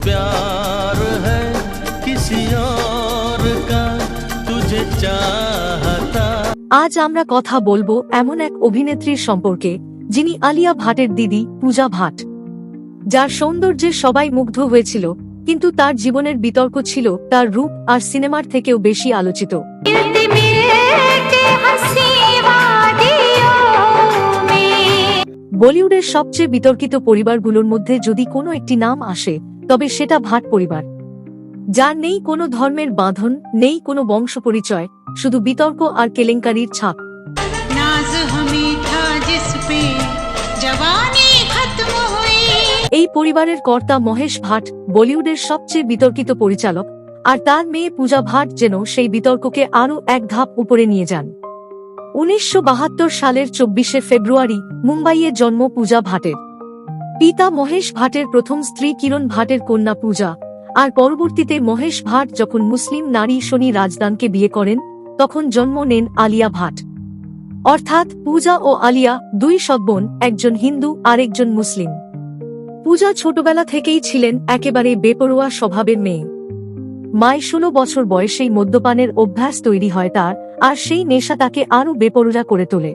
प्यार है किसी और का तुझे चाहता আজ আমরা কথা বলবো এমন এক অভিনেত্রীর সম্পর্কে যিনি আলিয়া ভাটের দিদি পূজা ভাট যার সৌন্দর্যে সবাই মুগ্ধ হয়েছিল কিন্তু তার জীবনের বিতর্ক ছিল তার রূপ আর সিনেমার থেকেও বেশি আলোচিত मिलते मिलते हंसी वादियों में বলিউডের সবচেয়ে বিতর্কিত পরিবারগুলোর মধ্যে যদি কোনো একটি নাম আসে তবে সেটা ভাট পরিবার। যার নেই কোনো ধর্মের বাঁধন নেই কোনো বংশ পরিচয় শুধু বিতর্ক আর কেলেঙ্কারির ছাপ। এই পরিবারের কর্তা মহেশ ভাট বলিউডের সবচেয়ে বিতর্কিত পরিচালক আর তার মেয়ে পূজা ভাট যেন সেই বিতর্ককে আরও এক ধাপ উপরে নিয়ে যান। উনিশশো বাহাত্তর সালের চব্বিশে ফেব্রুয়ারি মুম্বাইয়ে জন্ম পূজা ভাটের। পিতা মহেশ ভাটের প্রথম স্ত্রী কিরণ ভাটের কন্যা পূজা। আর পরবর্তীতে মহেশ ভাট যখন মুসলিম নারী শনি রাজদানকে বিয়ে করেন, তখন জন্ম নেন আলিয়া ভাট। অর্থাৎ পূজা ও আলিয়া দুই সদ্বোন একজন হিন্দু, আরেকজন মুসলিম। পূজা ছোটবেলা থেকেই ছিলেন একেবারে বেপরোয়া স্বভাবের মেয়ে। মায় ষোলো বছর বয়সেই মদ্যপানের অভ্যাস তৈরি হয় তার, আর সেই নেশা তাকে আরও বেপরোয়া করে তোলে।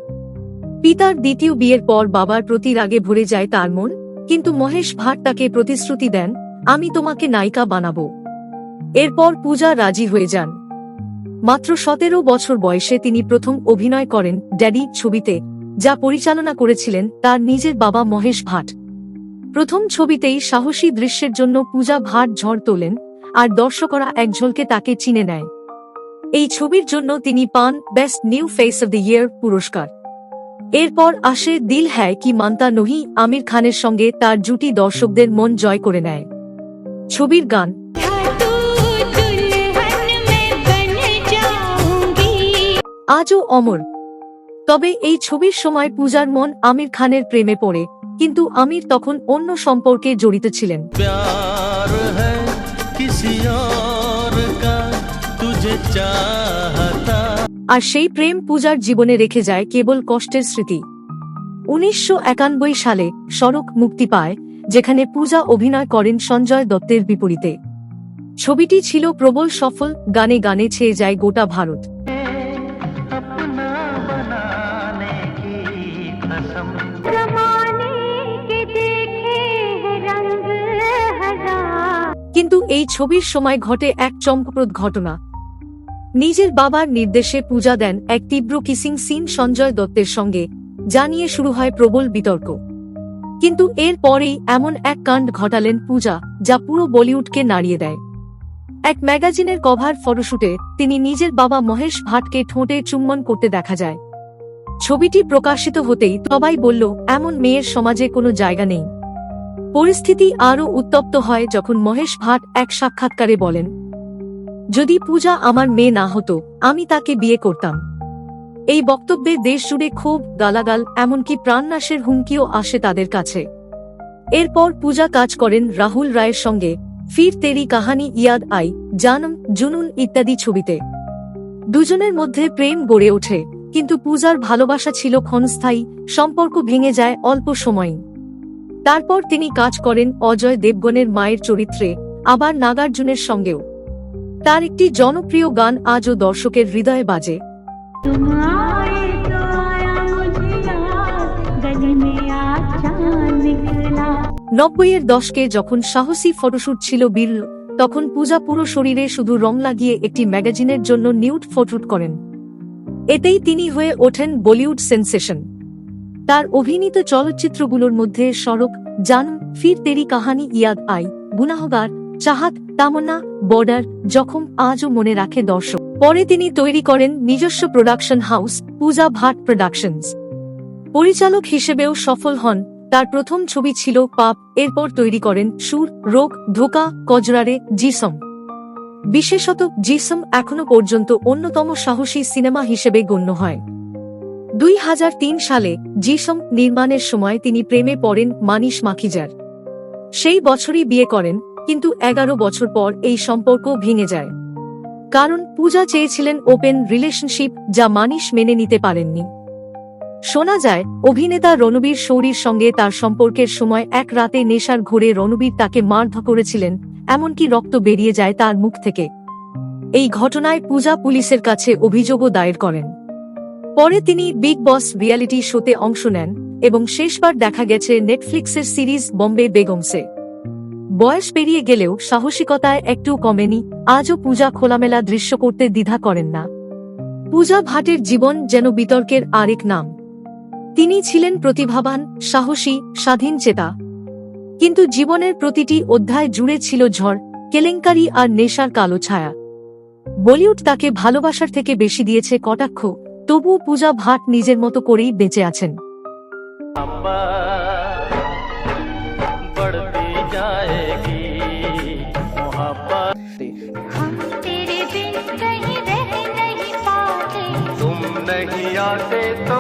পিতার দ্বিতীয় বিয়ের পর বাবার প্রতি রাগে ভরে যায় তার মন কিন্তু মহেশ ভাট তাকে প্রতিশ্রুতি দেন, আমি তোমাকে নায়িকা বানাবো। এরপর পূজা রাজি হয়ে যান। মাত্র সতেরো বছর বয়সে তিনি প্রথম অভিনয় করেন ড্যাডি ছবিতে, যা পরিচালনা করেছিলেন তার নিজের বাবা মহেশ ভাট। প্রথম ছবিতেই সাহসী দৃশ্যের জন্য পূজা ভাট ঝড় তোলেন, আর দর্শকরা একঝলকে তাকে চিনে নেয়। এই ছবির জন্য তিনি পান best new face of the year পুরস্কার। এরপর আসে দিল হ্যায় কি মানতা নহি, আমির খানের সঙ্গে তার জুটি দর্শকদের মন জয় করে নেয়। ছবির গান। আজও অমর। তবে এই ছবির সময় পূজার মন আমির খানের প্রেমে পড়ে, কিন্তু আমির তখন অন্য সম্পর্কে জড়িত ছিলেন। চার আর সেই প্রেম পূজার জীবনে রেখে যায় কেবল কষ্টের স্মৃতি। উনিশশো একানব্বই সালে সড়ক মুক্তি পায়, যেখানে পূজা অভিনয় করেন সঞ্জয় দত্তের বিপরীতে। ছবিটি ছিল প্রবল সফল, গানে গানে ছেয়ে যায় গোটা ভারত। কিন্তু এই ছবির সময় ঘটে এক চমকপ্রদ ঘটনা। নিজের বাবার নির্দেশে পূজা দেন এক তীব্র কিসিং সিন সঞ্জয় দত্তের সঙ্গে, যা নিয়ে শুরু হয় প্রবল বিতর্ক। কিন্তু এর পরেই এমন এক কাণ্ড ঘটালেন পূজা, যা পুরো বলিউডকে নাড়িয়ে দেয়। এক ম্যাগাজিনের কভার ফটোশুটে তিনি নিজের বাবা মহেশ ভাটকে ঠোঁটে চুম্বন করতে দেখা যায়। ছবিটি প্রকাশিত হতেই সবাই বলল, এমন মেয়ের সমাজে কোনো জায়গা নেই। পরিস্থিতি আরও উত্তপ্ত হয় যখন মহেশ ভাট এক সাক্ষাৎকারে বলেন যদি পূজা আমার মেয়ে না হতো, আমি তাকে বিয়ে করতাম। এই বক্তব্যে দেশ জুড়ে ক্ষোভ, গালাগাল, এমনকি প্রাণনাশের হুমকিও আসে তাদের কাছে। এরপর পূজা কাজ করেন রাহুল রায়ের সঙ্গে, ফির তেরি কাহানি ইয়াদ আই, জানম, জুনুন ইত্যাদি ছবিতে। দুজনের মধ্যে প্রেম গড়ে ওঠে, কিন্তু পূজার ভালোবাসা ছিল ক্ষণস্থায়ী, সম্পর্ক ভেঙে যায় অল্প সময়ই তারপর তিনি কাজ করেন অজয় দেবগণের মায়ের চরিত্রে, আবার নাগার্জুনের সঙ্গেও। তার একটি জনপ্রিয় গান আজও দর্শকের হৃদয়ে বাজে। নব্বইয়ের দশকে যখন সাহসী ফটোশুট ছিল বিরল তখন পূজা পুরো শরীরে শুধু রং লাগিয়ে একটি ম্যাগাজিনের জন্য নিউড ফটোট করেন। এতেই তিনি হয়ে ওঠেন বলিউড সেন্সেশন। তার অভিনীত চলচ্চিত্রগুলোর মধ্যে সড়ক জান ফির তেরি কাহানি ইয়াদ আই গুনাহগার চাহাত তামন্না বর্ডার জখম আজও মনে রাখে দর্শক। পরে তিনি তৈরি করেন নিজস্ব production house Pooja Bhatt productions পরিচালক হিসেবেও সফল হন। তার প্রথম ছবি ছিল পাপ, এরপর তৈরি করেন সুর, রোগ, ধোকা, কজরারে, জিসম। বিশেষত জিসম এখনও পর্যন্ত অন্যতম সাহসী সিনেমা হিসেবে গণ্য হয়। দুই হাজার তিন সালে জিসম নির্মাণের সময় তিনি প্রেমে পড়েন মানিশ মাখিজার। সেই বছরই বিয়ে করেন কিন্তু এগারো বছর পর এই সম্পর্ক ভেঙে যায়। কারণ পূজা চেয়েছিলেন ওপেন রিলেশনশিপ যা মানিশ মেনে নিতে পারেননি। শোনা যায়, অভিনেতা রণবীর শৌরীর সঙ্গে তার সম্পর্কের সময় এক রাতে নেশার ঘোরে রণবীর তাকে মারধ করেছিলেন, এমনকি রক্ত বেরিয়ে যায় তার মুখ থেকে। এই ঘটনায় পূজা পুলিশের কাছে অভিযোগও দায়ের করেন। পরে তিনি বিগ বস রিয়ালিটি শোতে অংশ নেন এবং শেষবার দেখা গেছে নেটফ্লিক্সের সিরিজ বম্বে বেগমসে। বয়স পেরিয়ে গেলেও সাহসিকতায় একটু কমেনি, আজও পূজা খোলামেলা দৃশ্য করতে দ্বিধা করেন না। পূজা ভাটের জীবন যেন বিতর্কের আরেক নাম। তিনি ছিলেন প্রতিভাবান, সাহসী, স্বাধীন চেতা। কিন্তু জীবনের প্রতিটি অধ্যায় জুড়ে ছিল ঝড়, কেলেঙ্কারি আর নেশার কালো ছায়া। বলিউড তাকে ভালোবাসার থেকে বেশি দিয়েছে কটাক্ষ, তবুও পূজা ভাট নিজের মতো করেই বেঁচে আছেন। जाएगी। मोहब्बत। हम तेरे बिन कहीं रह नहीं पाते। तुम नहीं आते तो